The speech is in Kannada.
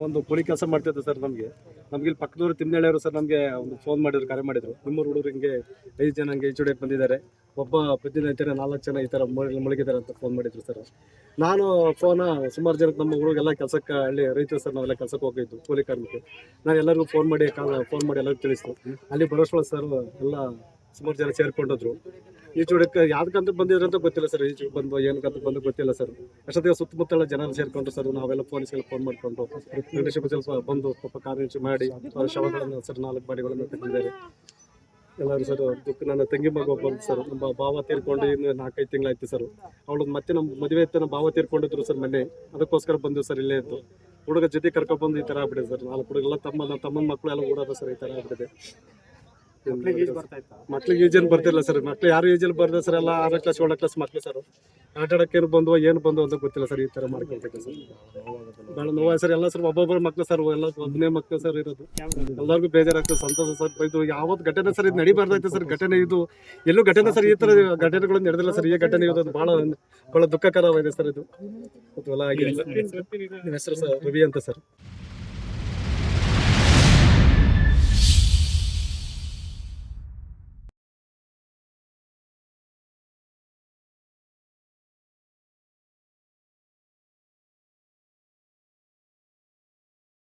ಒಂದು ಕೂಲಿ ಕೆಲಸ ಮಾಡ್ತಿದ್ದೆ ಸರ್ ನಮಗೆ. ನಮ್ಗೆ ಇಲ್ಲಿ ಪಕ್ಕದವರು ತಿಮ್ನಳ್ಳಿಯವರು ಸರ್ ನಮಗೆ ಒಂದು ಫೋನ್ ಮಾಡಿದ್ರು ಕರೆ ಮಾಡಿದ್ರು. ನಿಮ್ಮೂರು ಹುಡುಗರು ಹಿಂಗೆ ಐದು ಜನ ಹಂಗೆ ಈಚುಡಿಯಕ್ಕೆ ಬಂದಿದ್ದಾರೆ. ಒಬ್ಬ ಪ್ರತಿದಿನ ಈ ನಾಲ್ಕು ಜನ ಈ ಥರ ಮುಳುಗಿ- ಮುಳುಗಿದ್ದಾರೆ ಅಂತ ಫೋನ್ ಮಾಡಿದ್ರು ಸರ್. ನಾನು ಫೋನ ಸುಮಾರು ಜನಕ್ಕೆ ನಮ್ಮ ಹುಡುಗೆಲ್ಲ ಕೆಲಸಕ್ಕೆ ಹಳ್ಳಿ ರೈತರು ಸರ್ ನಾವೆಲ್ಲ ಕೆಲಸಕ್ಕೆ ಹೋಗಿದ್ದು, ಕೂಲಿ ಕಾರ್ಮಿಕರು. ನಾನು ಎಲ್ಲರಿಗೂ ಫೋನ್ ಮಾಡಿ ಕಾಲ ಫೋನ್ ಮಾಡಿ ಎಲ್ಲರಿಗೂ ತಿಳಿಸ್ತು ಅಲ್ಲಿ ಬರೋಷ್ಟು ಸರ್ ಎಲ್ಲ ಸುಮಾರು ಜನ ಸೇರ್ಕೊಂಡೋದ್ರು. ಈಚುಡಕ್ಕೆ ಯಾವ್ದಕ್ಕಂತ ಬಂದಿದ್ರು ಅಂತ ಗೊತ್ತಿಲ್ಲ ಸರ್. ಈಚು ಬಂದು ಏನಕ್ಕಂತ ಬಂದು ಗೊತ್ತಿಲ್ಲ ಸರ್. ಅಷ್ಟೊತ್ತಿಗೆ ಸುತ್ತಮುತ್ತಲ ಜನ ಸೇರ್ಕೊಂಡ್ರು ಸರ್. ನಾವೆಲ್ಲ ಪೊಲೀಸ್ಗೆಲ್ಲ ಫೋನ್ ಮಾಡ್ಕೊಂಡು ಸ್ವಲ್ಪ ಬಂದು ಪಾಪ ಕಾರ್ಯ ಮಾಡಿ ಶವಗಳನ್ನು ಸರ್ ನಾಲ್ಕು ಬಾಡಿಗಳನ್ನು ತಂದಿದ್ದಾರೆ ಎಲ್ಲರೂ ಸರ್ ದುಃಖ ನನ್ನ ತಂಗಿ ಮಗ ಬಂದು ಸರ್. ನಮ್ಮ ಭಾವ ತೀರ್ಕೊಂಡು ಇನ್ನು ನಾಲ್ಕೈದು ತಿಂಗಳಾಯ್ತು ಸರ್. ಅವಳು ಮತ್ತೆ ನಮ್ಮ ಮದುವೆ ಇತ್ತು ಭಾವ ತೀರ್ಕೊಂಡಿದ್ರು ಸರ್ ಮನೆ ಅದಕ್ಕೋಸ್ಕರ ಬಂದು ಸರ್ ಇಲ್ಲೇ ಇತ್ತು ಹುಡುಗ ಜೊತೆ ಕರ್ಕೊಂಡ್ ಬಂದು ಈ ಥರ ಆಗ್ಬಿಟ್ಟಿದೆ ಸರ್. ನಾಲ್ಕು ಹುಡುಗರೆಲ್ಲ ತಮ್ಮ ನಮ್ಮ ತಮ್ಮನ ಮಕ್ಕಳು ಎಲ್ಲ ಓಡೋದ ಸರ್ ಈ ಥರ ಆಗ್ಬಿಟ್ಟಿದೆ. ಮಕ್ಳಿಗೆ ಏಜ್ ಏನು ಬರ್ತಿಲ್ಲ ಸರ್. ಮಕ್ಳು ಯಾರು ಈಜಲ್ಲಿ ಬರ್ತಾರೆ ಸರ್? ಎಲ್ಲ ಆರನೇ ಕ್ಲಾಸ್ ಏಳನೇ ಕ್ಲಾಸ್ ಮಕ್ಳು ಸರ್. ಆಟ ಏನು ಬಂದು ಏನು ಬಂದು ಅಂತ ಗೊತ್ತಿಲ್ಲ ಸರ್ ಈ ತರ ಮಾಡ್ಕೊಳ್ಬೇಕು ಸರ್. ಭಾಳ ನೋವು ಸರ್. ಎಲ್ಲ ಸರ್ ಒಬ್ಬೊಬ್ಬರು ಮಕ್ಳು ಸರ್. ಎಲ್ಲ ಒಬ್ಬನೇ ಮಕ್ಳು ಸರ್ ಇರೋದು. ಎಲ್ಲರಿಗೂ ಬೇಜಾರಾಗ್ತದೆ. ಸಂತೋಷ ಸರ್. ಇದು ಯಾವತ್ತು ಘಟನೆ ಸರ್? ಇದು ನಡಿಬಾರ್ದೈತೆ ಸರ್. ಘಟನೆ ಇದು. ಎಲ್ಲೂ ಘಟನೆ ಸರ್? ಈ ತರ ಘಟನೆಗಳು ನಡೆದಿಲ್ಲ ಸರ್. ಈ ಘಟನೆ ಇರೋದು ಬಹಳ ಭಾಳ ದುಃಖಕರವಾಗಿದೆ ಸರ್ ಇದು. ಎಲ್ಲ ಆಗಿರಲಿಲ್ಲ ಹೆಸರು ಸರ್? ರವಿ ಅಂತ ಸರ್.